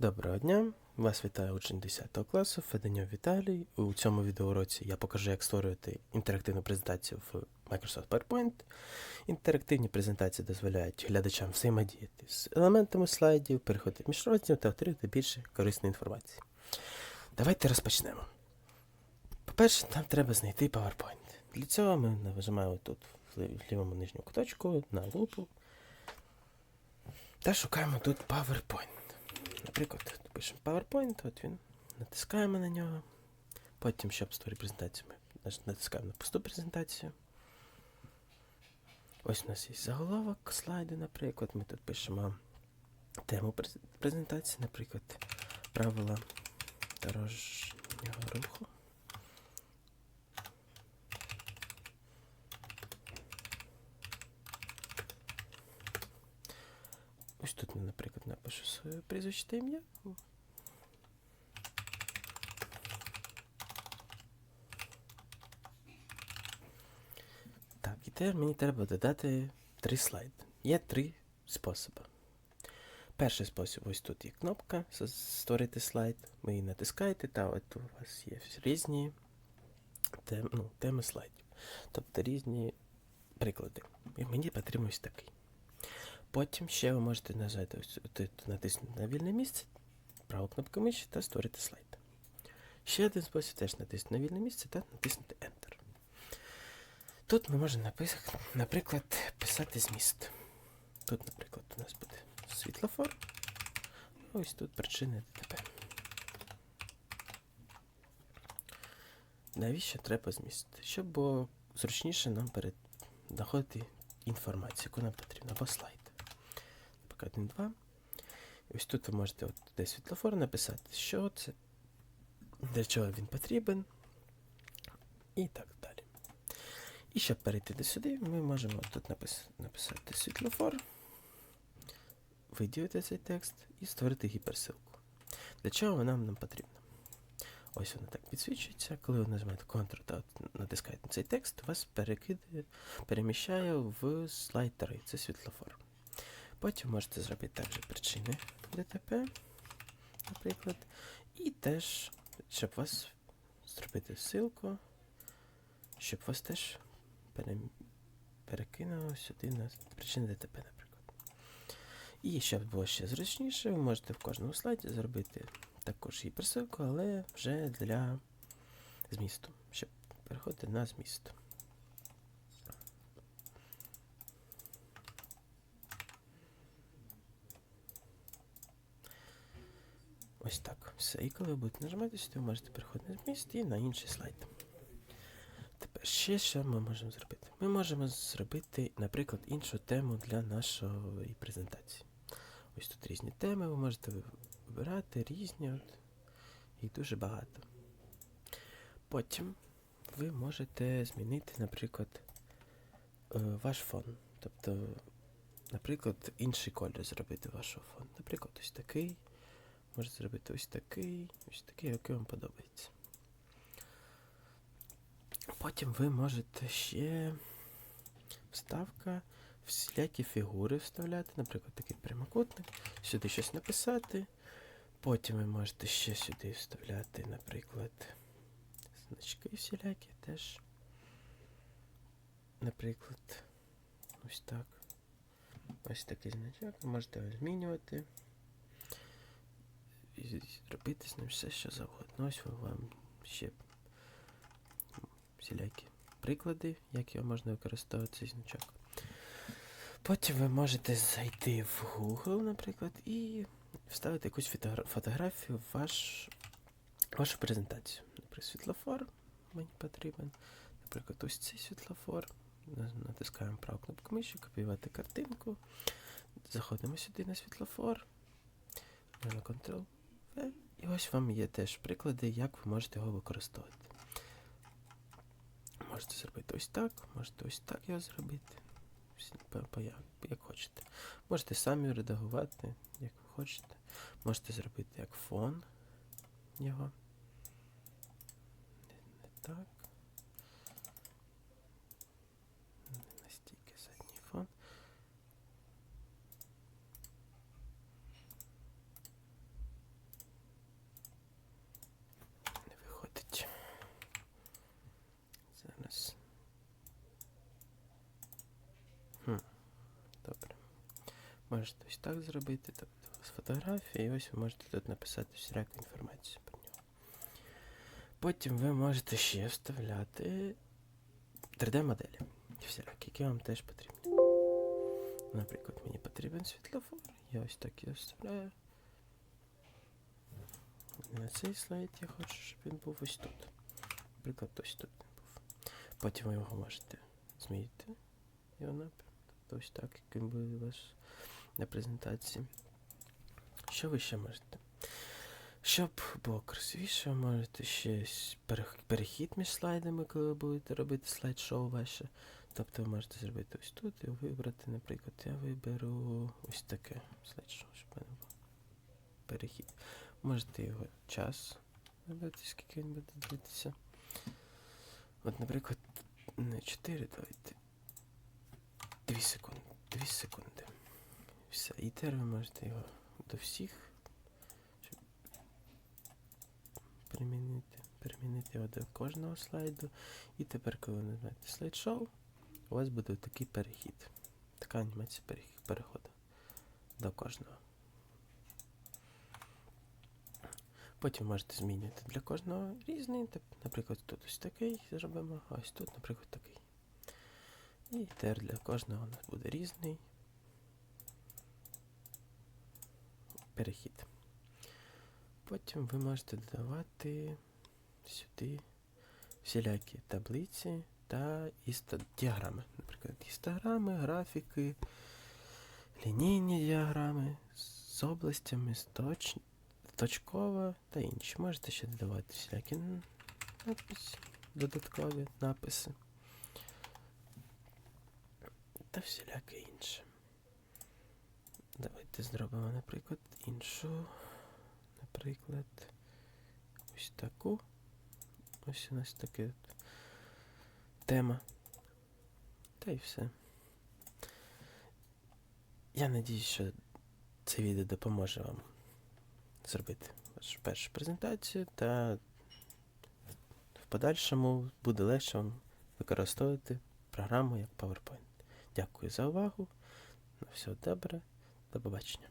Доброго дня! Вас вітає учень 10 класу Феденьов Віталій. У цьому відеоуроці я покажу, як створювати інтерактивну презентацію в Microsoft PowerPoint. Інтерактивні презентації дозволяють глядачам взаємодіяти з елементами слайдів, переходити між розділами та отримати більше корисної інформації. Давайте розпочнемо. По-перше, нам треба знайти PowerPoint. Для цього ми нажимаємо тут в лівому нижньому куточку на лупу та шукаємо тут PowerPoint. Наприклад, пишемо PowerPoint, от він, натискаємо на нього. Потім, щоб створити презентацію, ми натискаємо на пусту презентацію. Ось у нас є заголовок, слайди, наприклад. Ми тут пишемо тему презентації, наприклад, правила дорожнього руху. Ось тут, наприклад, напишу своє прізвище та ім'я. Так, і тепер мені треба додати три слайди. Є три способи. Перший спосіб, ось тут є кнопка Створити слайд. Ви її натискаєте, та от у вас є різні тем, ну, теми слайдів. Тобто різні приклади. І мені потрібен ось такий. Потім ще ви можете нажати натиснути на вільне місце, праву кнопку миші та створити слайд. Ще один спосіб теж натиснути на вільне місце та натиснути Enter. Тут ми можемо наприклад, писати зміст. Тут, наприклад, у нас буде світлофор. Ось тут причини ДТП. Навіщо треба зміст? Щоб було зручніше нам перед знаходити інформацію, яку нам потрібно, або слайд. Наприклад, 1, 2. І ось тут ви можете от, де світлофор написати, що це, для чого він потрібен, і так далі. І щоб перейти до сюди, ми можемо тут напис- написати світлофор, виділити цей текст і створити гіперсилку. Для чого вона нам потрібна? Ось вона так підсвічується. Коли ви нажимаєте Ctrl та натискаєте на цей текст, вас перекидає, переміщає в слайд 3. Це світлофор. Потім можете зробити також причини ДТП, наприклад. І теж, щоб вас зробити ссылку, щоб вас теж перекинуло сюди на причини ДТП, наприклад. І щоб було ще зручніше, ви можете в кожному слайді зробити також гіперсилку, але вже для змісту, щоб переходити на зміст. Ось так. Все. І коли ви будете нажимати сюди, ви можете переходити на зміст на інший слайд. Тепер ще що ми можемо зробити? Ми можемо зробити, наприклад, іншу тему для нашої презентації. Ось тут різні теми, ви можете вибирати різні, от, їх дуже багато. Потім ви можете змінити, наприклад, е, ваш фон. Тобто, наприклад, інший колір зробити вашого фону. Наприклад, ось такий. Можете зробити ось такий, ось такий, який вам подобається. Потім ви можете ще вставка, всілякі фігури вставляти, наприклад, такий прямокутник, сюди щось написати. Потім ви можете ще сюди вставляти, наприклад, значки всілякі теж. Наприклад, ось так. Ось такий значок. Можете його змінювати. Робити з ним все, що завгодно. Ось вам ще всілякі приклади, як його можна використовувати цей значок. Потім ви можете зайти в Google, наприклад, і вставити якусь фотографію в ваш, вашу презентацію. Наприклад, світлофор мені потрібен. Наприклад, ось цей світлофор. Натискаємо праву кнопку миші, копіювати картинку. Заходимо сюди на світлофор. На Ctrl. І ось вам є теж приклади, як ви можете його використовувати. Можете зробити ось так, можете ось так його зробити. Як, хочете. Можете самі редагувати, як ви хочете. Можете зробити як фон його. Не так. Не настільки задній фон. Добре. Можете ось так зробити, тобто у вас фотографія, і ось ви можете тут написати всіляку інформацію про нього. Потім ви можете ще вставляти 3D-моделі, всілякі, які вам теж потрібні. Наприклад, мені потрібен світлофор, я ось так його вставляю. На цей слайд я хочу, щоб він був ось тут. Наприклад, ось тут він був. Потім ви його можете змінити. Його напрям. Тобто ось так, як він буде у вас на презентації. Що ви ще можете? Щоб було красивіше, можете ще перехід між слайдами, коли ви будете робити слайд-шоу ваше. Тобто ви можете зробити ось тут і вибрати, наприклад, я виберу ось таке слайд-шоу, щоб мене був перехід. Можете його час вибрати, скільки він буде дивитися. От, наприклад, не 4, давайте. 2 секунди. 2 секунди. Все. І тепер ви можете його до всіх. щоб Примінити. Перемінити його до кожного слайду. І тепер, коли ви нажмете слайд-шоу, у вас буде такий перехід. Така анімація перех- переходу до кожного. Потім можете змінювати для кожного різний. Наприклад, тут ось такий зробимо, а ось тут, наприклад, такий. І тепер для кожного у нас буде різний перехід. Потім ви можете додавати сюди всілякі таблиці та діаграми. Наприклад, гістограми, графіки, лінійні діаграми з областями, з точ... точкова та інші. Можете ще додавати всілякі н- надписи, додаткові написи та всіляке інше. Давайте зробимо, наприклад, іншу. Наприклад, ось таку. Ось у нас така тема. Та й все. Я надіюсь, що це відео допоможе вам зробити вашу першу презентацію, та в подальшому буде легше вам використовувати програму як PowerPoint. Дякую за увагу. На все добре. До побачення.